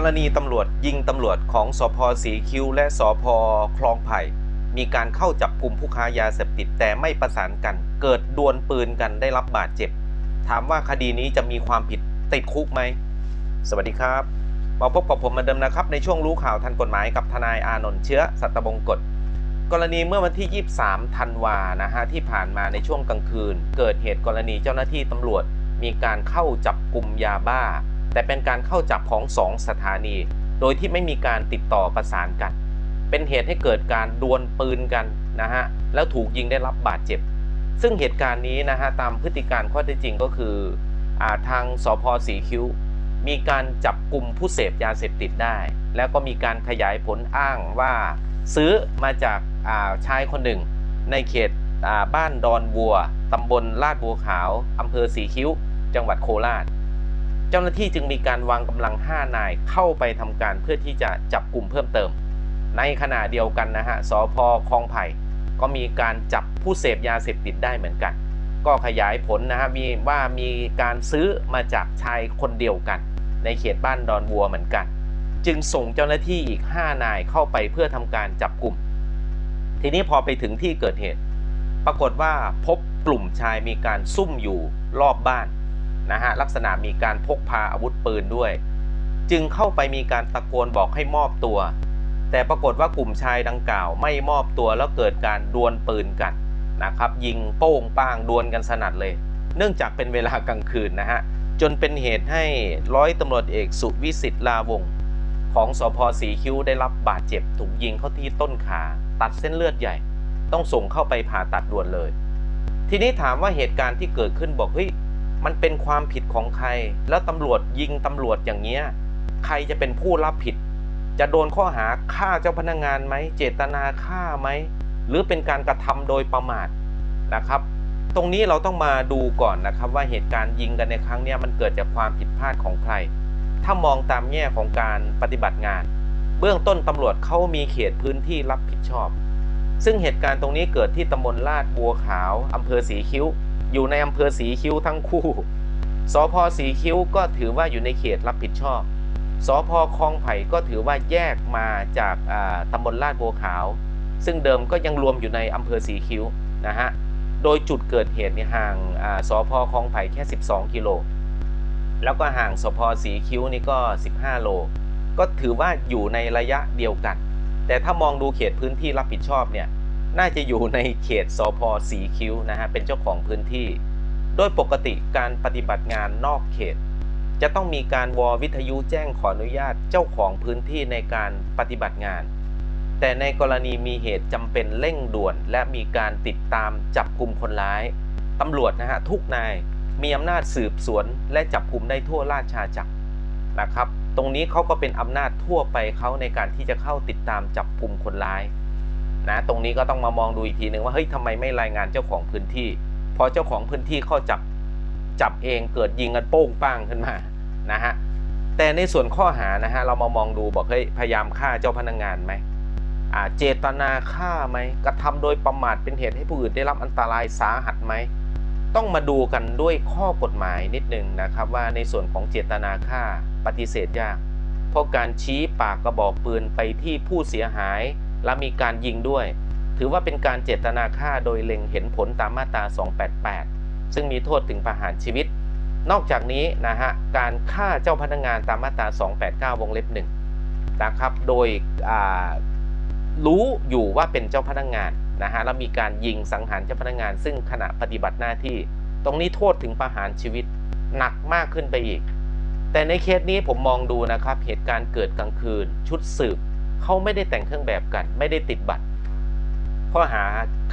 กรณีตำรวจยิงตำรวจของสพสีคิ้วและสพคลองไผ่ มีการเข้าจับกลุ่มผู้ค้ายาเสพติดแต่ไม่ประสานกัน เกิดดวลปืนกันได้รับบาดเจ็บ ถามว่าคดีนี้จะมีความผิดติดคุกไหม สวัสดีครับ มาพบกับผมมือนเดิมนะครับ ในช่วงรู้ข่าวทันกฎหมายกับทนายอานนท์เชื้อสัตบงกฎกรณีเมื่อวันที่ 23 ธันวานะฮะที่ผ่านมาในช่วงกลางคืน เกิดเหตุกรณีเจ้าหน้าที่ตำรวจ มีการเข้าจับกลุ่มยาบ้า แต่เป็นการเข้าจับของสองสถานี โดยที่ไม่มีการติดต่อประสานกัน เป็นเหตุให้เกิดการดวลปืนกันนะฮะ แล้วถูกยิงได้รับบาดเจ็บ ซึ่งเหตุการณ์นี้นะฮะตามพฤติการข้อเท็จจริงก็คืออทางสพสีคิ้ว มีการจับกลุ่มผู้เสพยาเสพติดได้ แล้วก็มีการขยายผลอ้างว่า ซื้อมาจากาชายคนหนึ่ง ในเขตบ้านดอนบัวตำบลลาดบัวขาวอำเภอสีคิ้ว จังหวัดโคราช เจ้าหน้าที่จึงมีการวางกำลัง 5 นายเข้าไปทำการเพื่อที่จะจับกลุ่มเพิ่มเติม ในขณะเดียวกันนะฮะสพคลองไผ่ก็มีการจับผู้เสพยาเสพติดได้เหมือนกัน ก็ขยายผลนะฮะมีว่ามีการซื้อมาจากชายคนเดียวกัน ในเขตบ้านดอนบัวเหมือนกัน จึงส่งเจ้าหน้าที่อีก 5 นายเข้าไปเพื่อทำการจับกลุ่ม ทีนี้พอไปถึงที่เกิดเหตุ ปรากฏว่าพบกลุ่มชายมีการซุ่มอยู่รอบบ้าน นะฮะลักษณะมีการพกพาอาวุธปืนด้วย จึงเข้าไปมีการตะโกนบอกให้มอบตัว แต่ปรากฏว่ากลุ่มชายดังกล่าวไม่มอบตัวแล้วเกิดการดวลปืนกันนะครับยิงโป้งป้างดวลกันสนั่นเลย เนื่องจากเป็นเวลากลางคืนนะฮะจนเป็นเหตุให้ร้อยตำรวจเอกสุวิสิทธิ์ลาวงของสพสีคิ้วได้รับบาดเจ็บถูกยิงเข้าที่ต้นขาตัดเส้นเลือดใหญ่ ต้องส่งเข้าไปผ่าตัดด่วนเลย ทีนี้ถามว่าเหตุการณ์ที่เกิดขึ้นบอกเฮ้ย มันเป็นความผิดของใคร แล้วตำรวจยิงตำรวจอย่างเงี้ยใครจะเป็นผู้รับผิด จะโดนข้อหาฆ่าเจ้าพนักงานไหมเจตนาฆ่าไหมหรือเป็นการกระทำโดยประมาทนะครับ ตรงนี้เราต้องมาดูก่อนนะครับว่าเหตุการณ์ยิงกันในครั้งนี้มันเกิดจากความผิดพลาดของใคร ถ้ามองตามแง่ของการปฏิบัติงาน เบื้องต้นตำรวจเขามีเขตพื้นที่รับผิดชอบ ซึ่งเหตุการณ์ตรงนี้เกิดที่ตำบลลาดบัวขาวอำเภอสีคิ้ว อยู่ในอำเภอสีคิ้วทั้งคู่สพสีคิ้วก็ถือว่าอยู่ในเขตรับผิดชอบสพคลองไผ่ก็ถือว่าแยกมาจากตำบลลาดบัวขาว ซึ่งเดิมก็ยังรวมอยู่ในอำเภอสีคิ้วนะฮะโดยจุดเกิดเหตุเนี่ยห่างาสพคลองไผ่แค่ 12 กิโล แล้วก็ห่างสพสีคิ้วนี่ก็ 15 โล ก็ถือว่าอยู่ในระยะเดียวกัน แต่ถ้ามองดูเขตพื้นที่รับผิดชอบเนี่ย น่าจะอยู่ในเขตสพสีคิ้วนะฮะเป็นเจ้าของพื้นที่ โดยปกติการปฏิบัติงานนอกเขต จะต้องมีการวอวิทยุแจ้งขออนุญาตเจ้าของพื้นที่ในการปฏิบัติงาน แต่ในกรณีมีเหตุจำเป็นเร่งด่วน และมีการติดตามจับกลุ่มคนร้ายตำรวจนะฮะทุกนายมีอำนาจสืบสวน และจับกลุ่มได้ทั่วราชอาณาจักรนะครับ ตรงนี้เขาก็เป็นอำนาจทั่วไปเขาในการที่จะเข้าติดตามจับกลุ่มคนร้าย นะตรงนี้ก็ต้องมามองดูอีกทีหนึ่งว่าเฮ้ยทำไมไม่รายงานเจ้าของพื้นที่พอเจ้าของพื้นที่เข้าจับจับเองเกิดยิงกันโป้งป้างขึ้นมานะฮะแต่ในส่วนข้อหานะฮะเรามามองดูบอกเฮ้ยพยายามฆ่าเจ้าพนักงานไหมอ่าเจตนาฆ่าไหมกระทำโดยประมาทเป็นเหตุให้ผู้อื่นได้รับอันตรายสาหัสไหมต้องมาดูกันด้วยข้อกฎหมายนิดนึงนะครับว่าในส่วนของเจตนาฆ่าปฏิเสธยากเพราะการชี้ปากกระบอกปืนไปที่ผู้เสียหาย และมีการยิงด้วย ถือว่าเป็นการเจตนาฆ่าโดยเล็งเห็นผลตามมาตรา 288 ซึ่งมีโทษถึงประหารชีวิต นอกจากนี้นะฮะการฆ่าเจ้าพนักงานตามมาตรา 289 วงเล็บหนึ่งนะครับโดยรู้อยู่ว่าเป็นเจ้าพนักงานนะฮะแล้วมีการยิงสังหารเจ้าพนักงาน ซึ่งขณะปฏิบัติหน้าที่ ตรงนี้โทษถึงประหารชีวิตหนักมากขึ้นไปอีก แต่ในเคสนี้ผมมองดูนะครับเหตุการณ์เกิดกลางคืน ชุดสืบ เขาไม่ได้แต่งเครื่องแบบกัน ไม่ได้ติดบัตร ข้อหา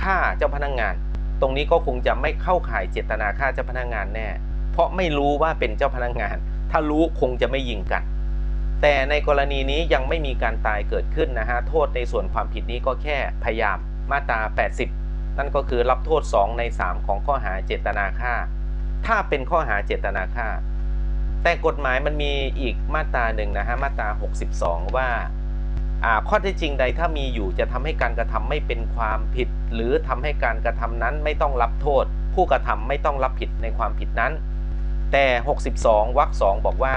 ฆ่าเจ้าพนักงาน ตรงนี้ก็คงจะไม่เข้าข่ายเจตนาฆ่าเจ้าพนักงานแน่ เพราะไม่รู้ว่าเป็นเจ้าพนักงาน ถ้ารู้คงจะไม่ยิงกัน แต่ในกรณีนี้ยังไม่มีการตายเกิดขึ้นนะฮะ โทษในส่วนความผิดนี้ก็แค่พยายามมาตรา 80 นั่นก็คือรับโทษ 2 ใน 3 ของข้อหาเจตนาฆ่า ถ้าเป็นข้อหาเจตนาฆ่า แต่กฎหมายมันมีอีกมาตราหนึ่งนะฮะ มาตรา 62 ว่า ข้อเท็จจริงใดถ้ามีอยู่จะทำให้การกระทำไม่เป็นความผิด หรือทำให้การกระทำนั้นไม่ต้องรับโทษ ผู้กระทำไม่ต้องรับผิดในความผิดนั้น แต่ 62วรรคสองบอกว่า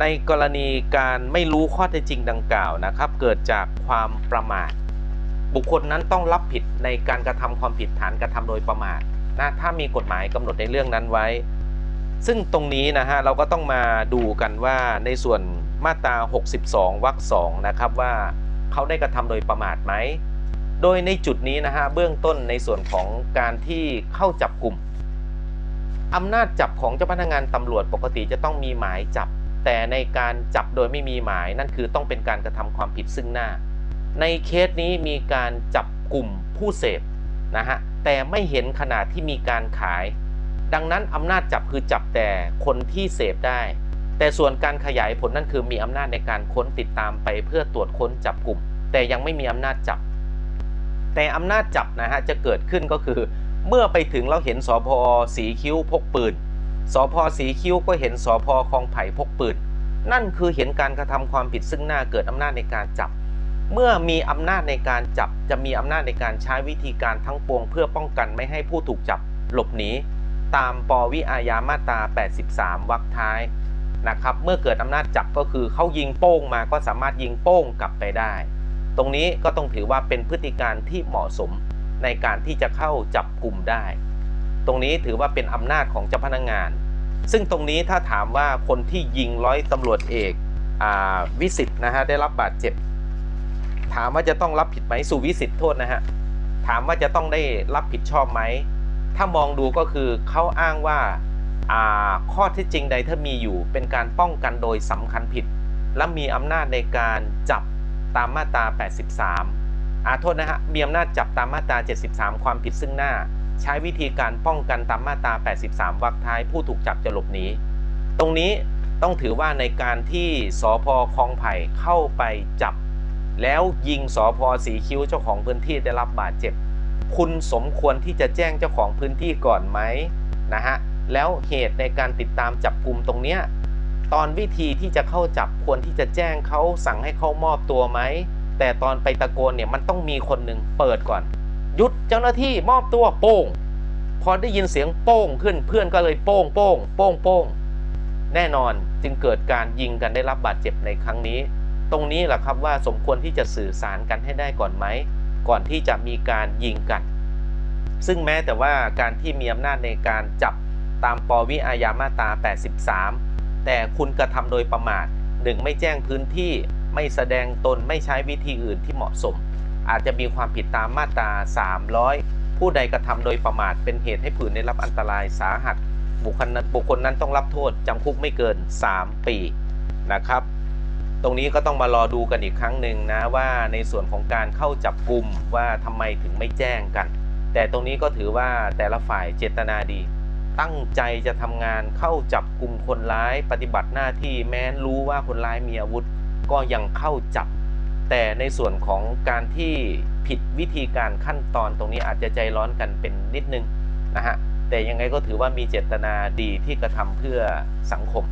ในกรณีการไม่รู้ข้อเท็จจริงดังกล่าวนะครับ เกิดจากความประมาท บุคคลนั้นต้องรับผิดในการกระทำความผิดฐานกระทำโดยประมาทนะถ้ามีกฎหมายกำหนดในเรื่องนั้นไว้ ซึ่งตรงนี้นะฮะเราก็ต้องมาดูกันว่าในส่วน มาตรา 62 วรรคสองนะครับว่าเขาได้กระทำโดยประมาทไหม โดยในจุดนี้นะฮะเบื้องต้นในส่วนของการที่เข้าจับกลุ่มอำนาจจับของเจ้าพนักงานตำรวจปกติจะต้องมีหมายจับ แต่ในการจับโดยไม่มีหมายนั่นคือต้องเป็นการกระทำความผิดซึ่งหน้า ในเคสนี้มีการจับกลุ่มผู้เสพนะฮะแต่ไม่เห็นขนาดที่มีการขาย ดังนั้นอำนาจจับคือจับแต่คนที่เสพได้ แต่ส่วนการขยายผลนั่นคือมีอำนาจในการค้นติดตามไปเพื่อตรวจค้นจับกลุ่ม แต่ยังไม่มีอำนาจจับ แต่อำนาจจับนะฮะจะเกิดขึ้นก็คือ เมื่อไปถึงเราเห็นสพสีคิ้วพกปืนสพสีคิ้วก็เห็นสพคลองไผ่พกปืนนั่นคือเห็นการกระทำความผิดซึ่งหน้าเกิดอำนาจในการจับ เมื่อมีอำนาจในการจับ จะมีอำนาจในการใช้วิธีการทั้งปวง เพื่อป้องกันไม่ให้ผู้ถูกจับหลบหนีตามปวิอาญามาตรา 83 วรรคท้าย นะครับเมื่อเกิดอำนาจจับก็คือเขายิงโป้งมาก็สามารถยิงโป้งกลับไปได้ ตรงนี้ก็ต้องถือว่าเป็นพฤติการที่เหมาะสมในการที่จะเข้าจับกลุ่มได้ ตรงนี้ถือว่าเป็นอำนาจของเจ้าพนักงาน ซึ่งตรงนี้ถ้าถามว่าคนที่ยิงร้อยตำรวจเอกอวิสิตนะฮะได้รับบาดเจ็บ ถามว่าจะต้องรับผิดไหมสุวิสิทธิ์โทษนะฮะถามว่าจะต้องได้รับผิดชอบไหมถ้ามองดูก็คือเขาอ้างว่า ข้อท็จจริงใดถ้ามีอยู่เป็นการป้องกันโดยสำคัญผิด และมีอำนาจในการจับตามมาตรา 83อาโทษนะฮะมีอำนาจจับตามมาตรา 73 ความผิดซึ่งหน้า ใช้วิธีการป้องกันตามมาตรา 83 วรรคท้ายผู้ถูกจับจะหลบหนีตรงนี้ต้องถือว่าในการที่สพคลองไผ่เข้าไปจับ แล้วยิงสอพอสีคิ้วเจ้าของพื้นที่ได้รับบาดเจ็บ คุณสมควรที่จะแจ้งเจ้าของพื้นที่ก่อนไหมนะฮะ แล้วเหตุในการติดตามจับกลุ่มตรงเนี้ยตอนวิธีที่จะเข้าจับควรที่จะแจ้งเขาสั่งให้เขามอบตัวไหม แต่ตอนไปตะโกนเนี่ยมันต้องมีคนหนึ่งเปิดก่อน หยุดเจ้าหน้าที่มอบตัวโป้ง พอได้ยินเสียงโป้งขึ้นเพื่อนก็เลยโป้งโป้งโป้งโป้งแน่นอนจึงเกิดการยิงกันได้รับบาดเจ็บในครั้งนี้ ตรงนี้แหละครับว่าสมควรที่จะสื่อสารกันให้ได้ก่อนไหม ก่อนที่จะมีการยิงกัน ซึ่งแม้แต่ว่าการที่มีอำนาจในการจับ ตามปวิอาญามาตรา 83 แต่คุณกระทำโดยประมาทหนึ่งไม่แจ้งพื้นที่ไม่แสดงตนไม่ใช้วิธีอื่นที่เหมาะสม อาจจะมีความผิดตามมาตรา 300 ผู้ใดกระทำโดยประมาทเป็นเหตุให้ผู้อื่นได้รับอันตรายสาหัส บุคคลนั้นบุคคลนั้นต้องรับโทษจำคุกไม่เกิน 3 ปีนะครับ ตรงนี้ก็ต้องมารอดูกันอีกครั้งหนึ่งนะว่าในส่วนของการเข้าจับกลุ่มว่าทำไมถึงไม่แจ้งกัน แต่ตรงนี้ก็ถือว่าแต่ละฝ่ายเจตนาดี ตั้งใจจะทำงานเข้าจับกลุ่มคนร้ายปฏิบัติหน้าที่แม้นรู้ว่าคนร้ายมีอาวุธ ก็ยังเข้าจับ แต่ในส่วนของการที่ผิดวิธีการขั้นตอนตรงนี้อาจจะใจร้อนกันเป็นนิดนึงนะฮะแต่ยังไงก็ถือว่ามีเจตนาดีที่กระทำเพื่อสังคม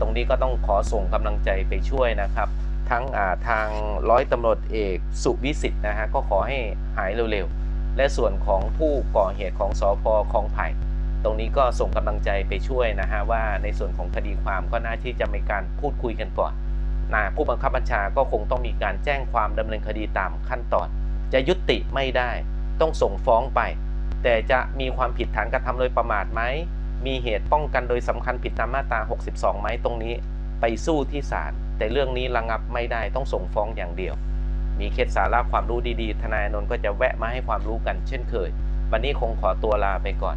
ตรงนี้ก็ต้องขอส่งกำลังใจไปช่วยนะครับ ทั้งาทางร้อยตำรวจเอกสุวิสิทธ์นะฮะก็ขอให้หายเร็วๆและส่วนของผู้ก่อเหตุของสอพคลองไผ่ ตรงนี้ก็ส่งกำลังใจไปช่วยนะฮะว่าในส่วนของคดีความก็น่าที่จะมีการพูดคุยกันก่อนนะผู้บังคับบัญชาก็คงต้องมีการแจ้งความดำเนินคดีตามขั้นตอน จะยุติไม่ได้ ต้องส่งฟ้องไป แต่จะมีความผิดฐานกระทำโดยประมาทไหมมีเหตุป้องกันโดยสำคัญผิดตามมาตรา 62 ไหมตรงนี้ ไปสู้ที่ศาลแต่เรื่องนี้ระงับไม่ได้ต้องส่งฟ้องอย่างเดียว มีเคสสาระความรู้ดีๆ ทนายอานนท์ก็จะแวะมาให้ความรู้กันเช่นเคย วันนี้คงขอตัวลาไปก่อน